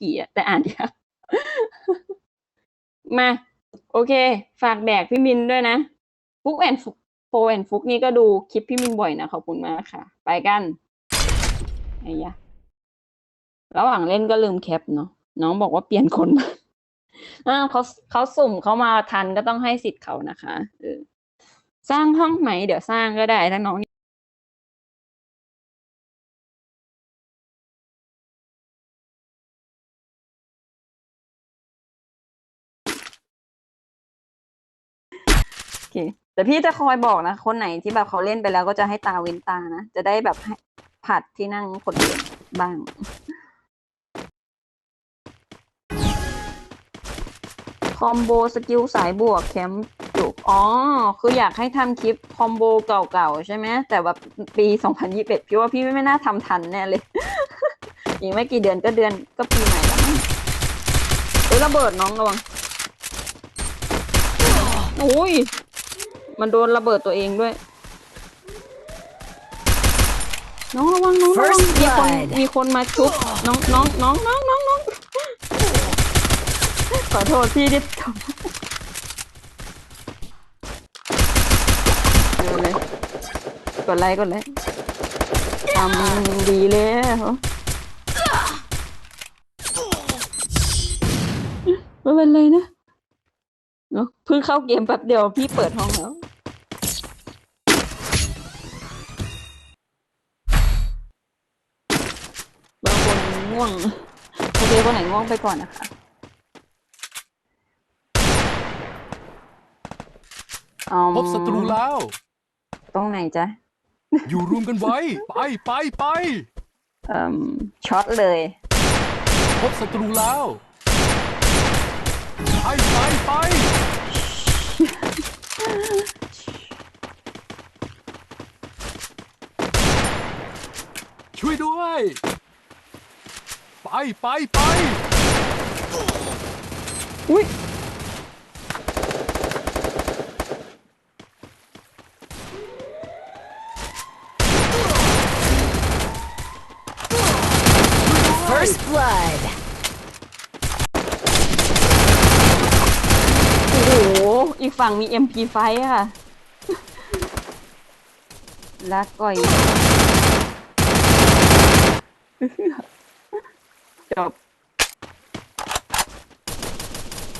กี่อะแต่อ่านยากมา โอเค ฝากแดกพี่มินด้วยนะฟุกแอนโฟแอนฟุกนี่ก็ดูคลิปพี่มินบ่อยนะขอบคุณมากค่ะ ไปกันไอ้ยะระหว่างเล่นก็ลืมแคปเนาะน้องบอกว่าเปลี่ยนคนอ่าเขาเขาสุ่มเขามาทันก็ต้องให้สิทธิ์เขานะคะเออสร้างห้องไหม เดี๋ยวสร้างก็ได้ถ้าน้อง แต่พี่จะคอยบอกนะ คนไหนที่แบบเขาเล่นไปแล้วก็จะให้ตาเว้นตานะ จะได้แบบให้ผัดที่นั่งคนเดียวบ้าง คอมโบสกิลสายบวกแคมป์จุกอ๋อ คืออยากให้ทำคลิปคอมโบเก่าๆ ใช่ไหม แต่ว่าปี 2021 พี่ว่าพี่ไม่น่าทำทันแน่เลย อีกไม่กี่เดือนก็เดือนก็ปีใหม่แล้วมั้งเฮ้ยระเบิดน้องระวังโอ้ย มันโดนระเบิดตัวเองด้วย น้องระวังน้องระวัง First มีคน blood มีคนมาชุบ น้องน้องน้องน้องน้องน้องขอโทษพี่ดิเออเลยกดไลค์กดไลค์ทำดีแล้วไม่เป็นไรนะเนอะเพิ่งเข้าเกมแป๊บเดียวพี่เปิดห้องแล้ว งคนง่วงโอเคคนไหนง่วงไปก่อนนะคะอืมพบศัตรูแล้ว ตรงไหนจ๊ะ อยู่รวมกันไว้ ไปไปไปเอ่มช็อตเลย พบศัตรูแล้ว ไปไปไปช่วยด้วย ไปไปไปอุ้ย First blood. โอ้โห อีกฝั่งมี MP5 ค่ะลักก่อย จบ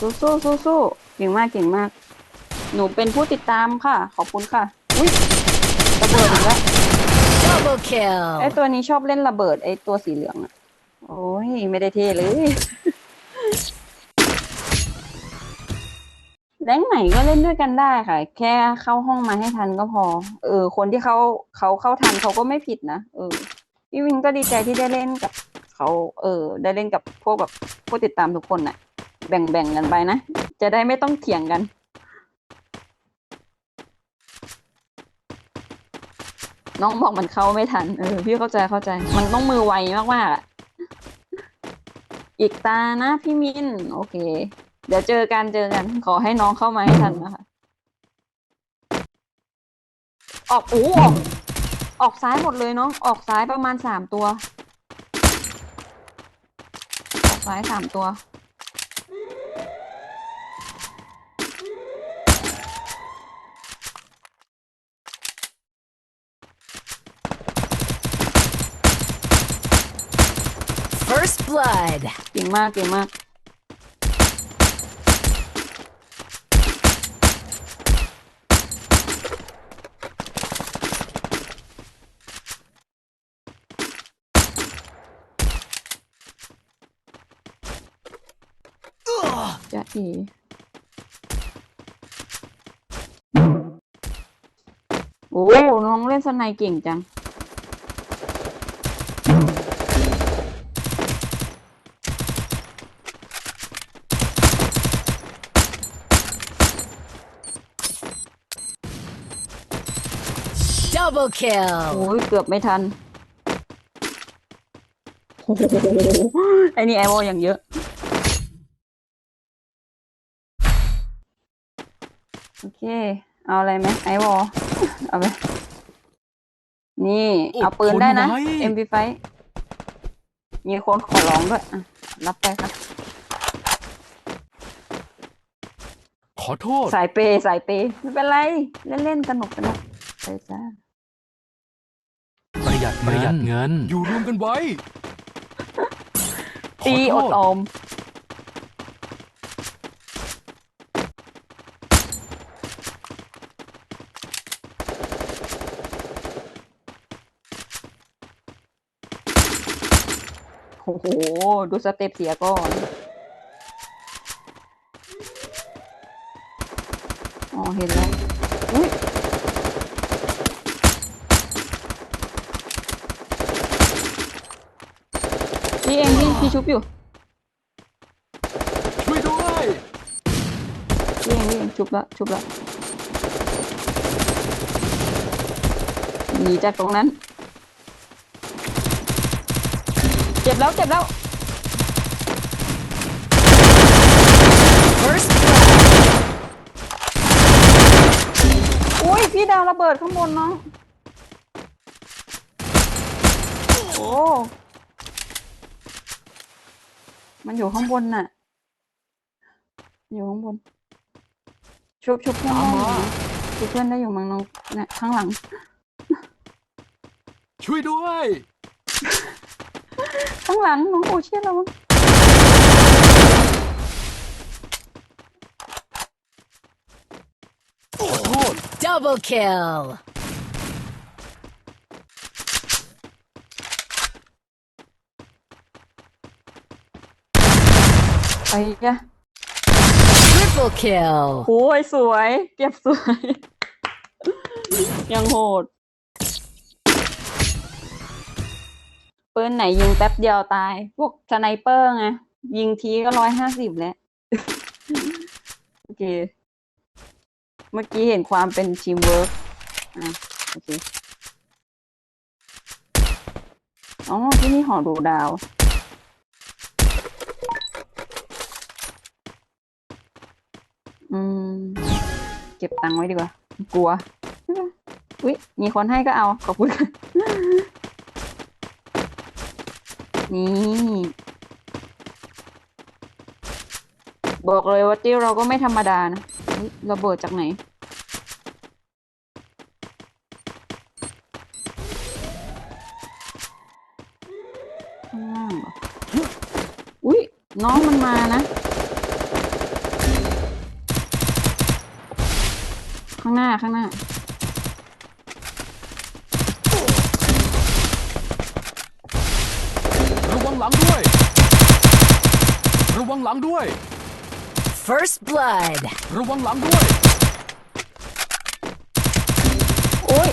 สู้สู้สู้สู้เก่งมากเก่งมาก หนูเป็นผู้ติดตามค่ะ ขอบคุณค่ะ อุ้ยระเบิดอีกแล้ว Double ไอ kill. ตัวนี้ชอบเล่นระเบิดไอตัวสีเหลืองอะโอ้ย ไม่ได้เท่เลย แรงไหนก็เล่นด้วยกันได้ค่ะ แค่เข้าห้องมาให้ทันก็พอ เออ คนที่เขาเขาเข้าทันเขาก็ไม่ผิดนะ เออพี่วินก็ดีใจที่ได้เล่นกับ เขาเออ ได้เล่นกับพวกแบบผู้ติดตามทุกคนน่ะ แบ่งแบ่งกันไปนะ จะได้ไม่ต้องเถียงกัน น้องบอกมันเข้าไม่ทัน เออ พี่เข้าใจเข้าใจ มันต้องมือไวมากๆอะอีกตานะพี่มิน โอเค เดี๋ยวเจอกันเจอกัน ขอให้น้องเข้ามาให้ทันนะคะ ออกอู้ออกออกซ้ายหมดเลยน้อง ออกซ้ายประมาณสามตัว ออกซ้ายสามตัว First blood. เก่งมากเก่งมาก จะอีโอ้น้องเล่นสไนเก่งจัง Double kill. โอ้ยเกือบไม่ทันโอ้โหไอ้นี่ไอวอลอย่างเยอะ โอ เคเอาอะไรไหมไอวอลเอาไปนี่ เอาปืนได้นะ MP5 มีคนขอร้องด้วยอะรับไปค่ะขอโทษ สายเปย์สายเปย์ไม่เป็นไร เล่นๆสนุกสนุกไปจ้าประหยัดประหยัดเงิน อยู่รวมกันไว้ตีขอโทดษออม โอ้โห ดูสเต็ปเสียก่อน อ๋อ เห็นแล้วอุ้ยพี่เองพี่พี่ชุบอยู่ช่วยด้วยพี่เองพี่เองชุบล้วชุบล้วหนีจากตรงนั้น เจ็บแล้วเจ็บแล้ว First blood. อุ้ยพี่ดาวระเบิดข้างบนน้องโอ้มันอยู่ข้างบนน่ะ อยู่ข้างบน ชุบชุบเพื่อนได้อยู่นะชุบเพื่อนได้อยู่มั้งน้องเนี่ยข้างหลัง ช่วยด้วย ข้างหลังน้องโอเชียนเราขอโทษ Double kill. ไปจ้ะ Triple kill. โอ้ยสวย เก็บสวย ยังโหด ปืนไหนยิงแป๊บเดียวตาย พวกสไนเปอร์ไงยิงทีก็ร้อยห้าสิบแล้ว โอเค เมื่อกี้เห็นความเป็นทีมเวิร์กอะโอเค อ๋อที่นี่หอดูดาวอืม เก็บตังค์ไว้ดีกว่า กลัว อุ๊ย มีคนให้ก็เอา ขอบคุณ นี่ บอกเลยว่าติวเราก็ไม่ธรรมดานะระเบิดจากไหน ข้างล่างเหรอ อุ๊ยน้องมันมานะ ข้างหน้าข้างหน้า ระวัง หลังด้วย ระวังหลังด้วย First blood. ระวังหลังด้วย โอ้ย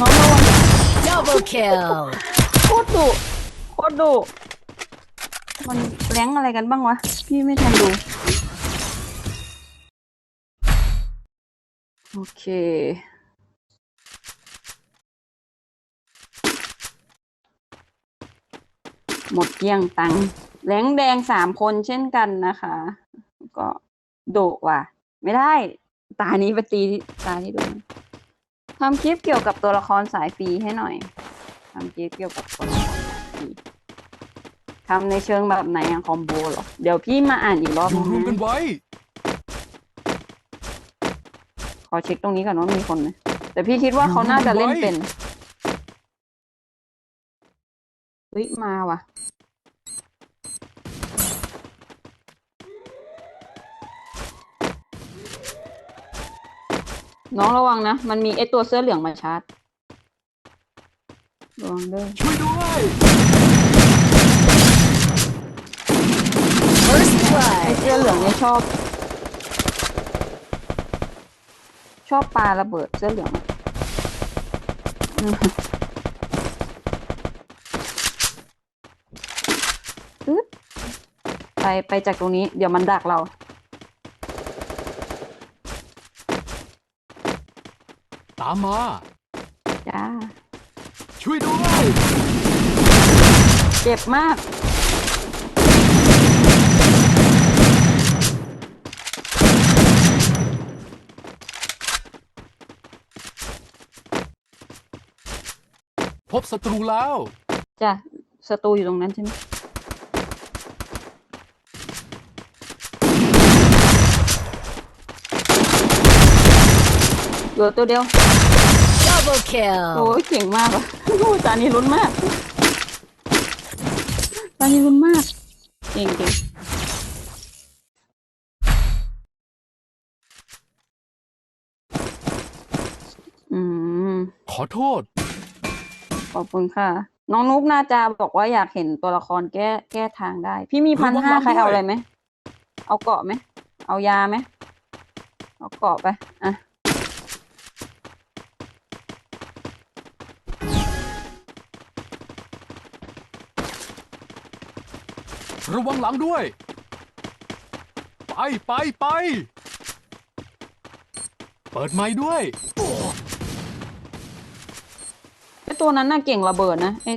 น้องระวัง Double kill. โคตรดุโคตรดุมันแรงอะไรกันบ้างวะ พี่ไม่ทันดู โอเค หมดเกลี้ยงตังค์แรงแดงสามคนเช่นกันนะคะ ก็ดุว่ะ ไม่ได้ ตานี้ไปตีตาที่โดนทำคลิปเกี่ยวกับตัวละครสายฟรีให้หน่อยทำคลิปเกี่ยวกับตัวละครสายฟรีทำในเชิงแบบไหนอะคอมโบเหรอ เดี๋ยวพี่มาอ่านอีกรอบอยู่นึงรวมกันนะไว้ ขอเช็คตรงนี้ก่อนว่ามีคนไหมแต่พี่คิดว่าเขาน่าจะเล่นเป็น เฮ้ยมาว่ะ น้องระวังนะ มันมีไอตัวเสื้อเหลืองมาชาร์จระวังด้อช่วยด้วย First ไอ blood. เสื้อเหลืองเนี่ยชอบ ชอบปลาระเบิดเสื้อเหลืองอะอืมอึ๊บ ไปไปจากตรงนี้เดี๋ยวมันดักเรา ตามมา จ้า ช่วยด้วย เจ็บมาก พบศัตรูแล้ว จ้ะศัตรูอยู่ตรงนั้นใช่ไหม ลือตัวเดียว Double โอ้ kill. ยเก่งมากอะโอ้โหจานนี้ลุ้นมากจานนี้ลุ้นมาก เก่งเก่งอืม ขอโทษ ขอบคุณค่ะ น้องนุ๊กน่าจะบอกว่าอยากเห็นตัวละครแก้แก้ทางได้ พี่มีพันระวังห้าหลังใครเอาด้วยอะไรไหม เอาเกาะไหม เอายาไหม เอาเกาะไป อะ ระวังหลังด้วย ไปไปไป เปิดไม้ด้วย ไอตัวนั้นน่ะเก่งระเบิดนะไอ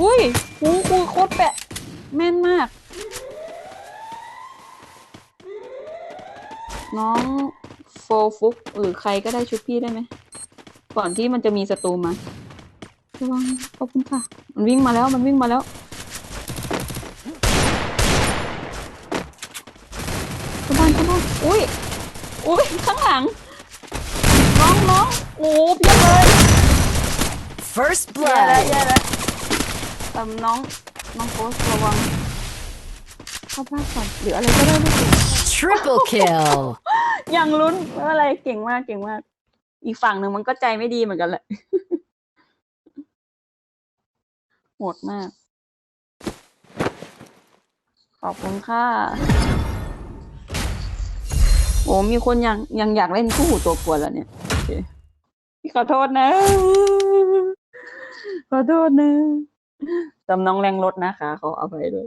อุ้ยหูคูโคตรแปะ แม่นมาก น้องโฟฟุกหรือใครก็ได้ชุบพี่ได้ไหม ก่อนที่มันจะมีศัตรูมาระวังขอบคุณค่ะ มันวิ่งมาแล้วมันวิ่งมาแล้วกระบานกระบาน อุ้ยอุ้ยข้างหลัง น้องน้องโอ้เพียบเลย First แย่แล้ว blood. แย่แล้วเอ่มน้องน้องโพสระวังเข้าบ้านก่อนหรืออะไรก็ได้ลูก Triple kill. ยังลุ้นไม่เป็นไรเก่งมากเก่งมาก อีกฝั่งหนึ่งมันก็ใจไม่ดีเหมือนกันแหละ โหดมาก ขอบคุณค่ะ โอ้มีคนยังยังอยากเล่นคู่หูตัวกวนแล้วเนี่ยขอโทษนะ ขอโทษนะจำน้องแรงรถนะคะเขาเอาไปด้วย